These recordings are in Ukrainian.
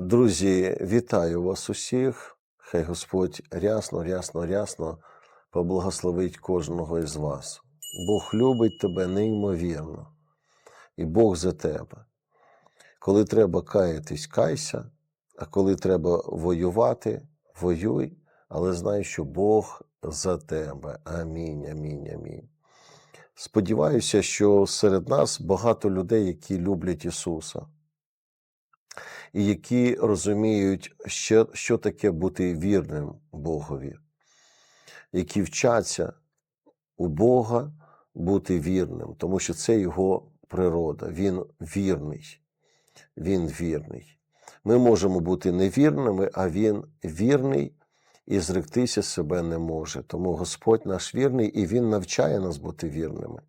Друзі, вітаю вас усіх. Хай Господь рясно, рясно, рясно поблагословить кожного із вас. Бог любить тебе неймовірно, і Бог за тебе. Коли треба каятись, кайся, а коли треба воювати, воюй, але знай, що Бог за тебе. Амінь, амінь, амінь. Сподіваюся, що серед нас багато людей, які люблять Ісуса і які розуміють, що, що таке бути вірним Богові, які вчаться у Бога бути вірним, тому що це Його природа. Він вірний. Він вірний. Ми можемо бути невірними, а Він вірний і зректися себе не може. Тому Господь наш вірний і Він навчає нас бути вірними.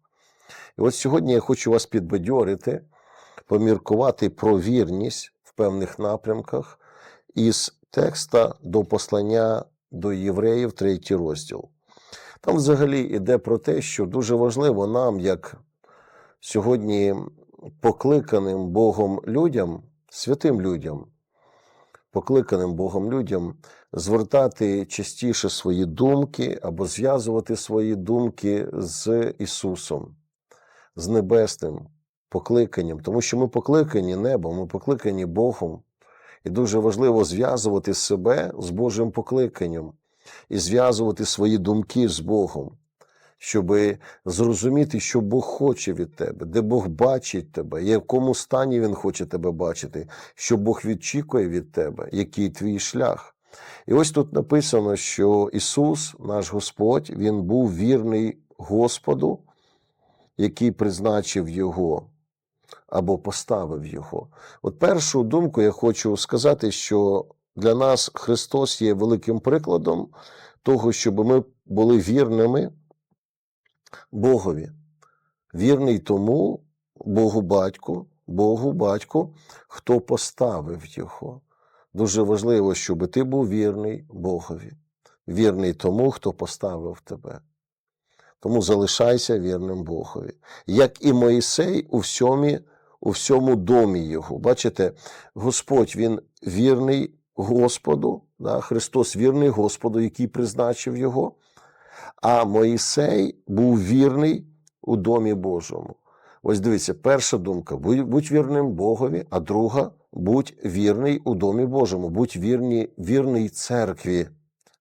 І от сьогодні я хочу вас підбадьорити, поміркувати про вірність певних напрямках із текста до послання до євреїв, третій розділ. Там взагалі йде про те, що дуже важливо нам, як сьогодні покликаним Богом людям, святим людям, покликаним Богом людям, звертати частіше свої думки або зв'язувати свої думки з Ісусом, з небесним покликанням, тому що ми покликані небом, ми покликані Богом. І дуже важливо зв'язувати себе з Божим покликанням і зв'язувати свої думки з Богом, щоб зрозуміти, що Бог хоче від тебе, де Бог бачить тебе, в якому стані Він хоче тебе бачити, що Бог відчікує від тебе, який твій шлях. І ось тут написано, що Ісус, наш Господь, Він був вірний Господу, який призначив Його або поставив Його. От першу думку я хочу сказати, що для нас Христос є великим прикладом того, щоб ми були вірними Богові. Вірний тому Богу Батьку, Богу Батьку, хто поставив Його. Дуже важливо, щоб ти був вірний Богові, вірний тому, хто поставив тебе. Тому залишайся вірним Богові. Як і Моїсей у всьому, у всьому домі його. Бачите, Господь Він вірний Господу, да? Христос вірний Господу, який призначив його. А Моїсей був вірний у домі Божому. Ось дивіться, перша думка: будь, вірним Богові, а друга будь вірний у домі Божому, будь вірний, вірний церкві,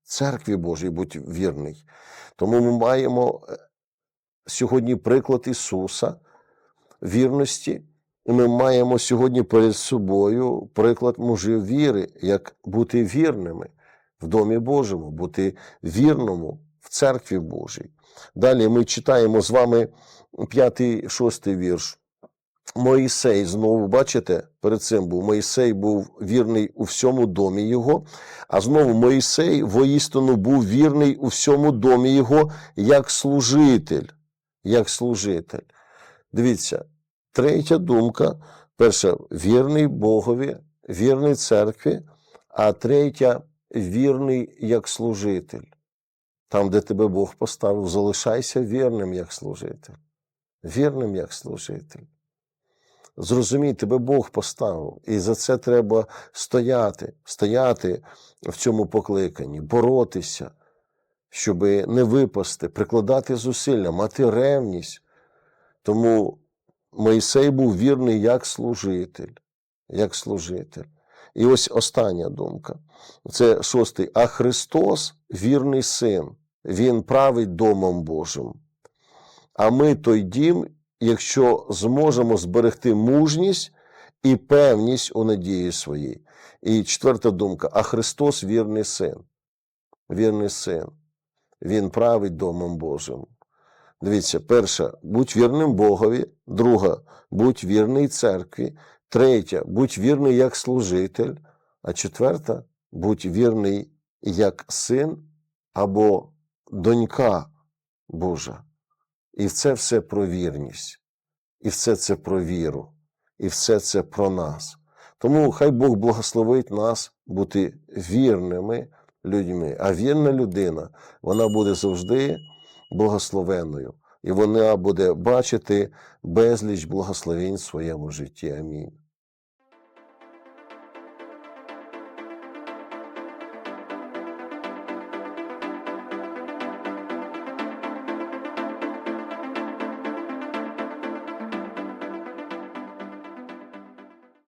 церкві Божій будь вірний. Тому ми маємо е, сьогодні приклад Ісуса вірності, ми маємо сьогодні перед собою приклад мужів віри, як бути вірними в домі Божому, бути вірному в церкві Божій. Далі ми читаємо з вами п'ятий, шостий вірш. Моїсей знову, бачите, перед цим був Моїсей був вірний у всьому домі його, а знову Моїсей воістину був вірний у всьому домі його як служитель. Як служитель. Дивіться, третя думка: перша вірний Богові, вірний церкві, а третя вірний як служитель. Там, де тебе Бог поставив, залишайся вірним як служитель. Вірним як служитель. Зрозумій, тебе Бог поставив, і за це треба стояти, стояти в цьому покликанні, боротися, щоб не випасти, прикладати зусилля, мати ревність. Тому Моїсей був вірний як служитель, як служитель. І ось остання думка. Це шостий. А Христос вірний син, Він править домом Божим. А ми той дім, якщо зможемо зберегти мужність і певність у надії своїй. І четверта думка: а Христос вірний син. Вірний син. Він править домом Божим. Дивіться, перша, будь вірним Богові, друга, будь вірний церкві, третя, будь вірний як служитель, а четверта, будь вірний як син або донька Божа. І це все про вірність, і все це про віру, і все це про нас. Тому хай Бог благословить нас бути вірними людьми. А вірна людина, вона буде завжди благословенною, і вона буде бачити безліч благословень в своєму житті. Амінь.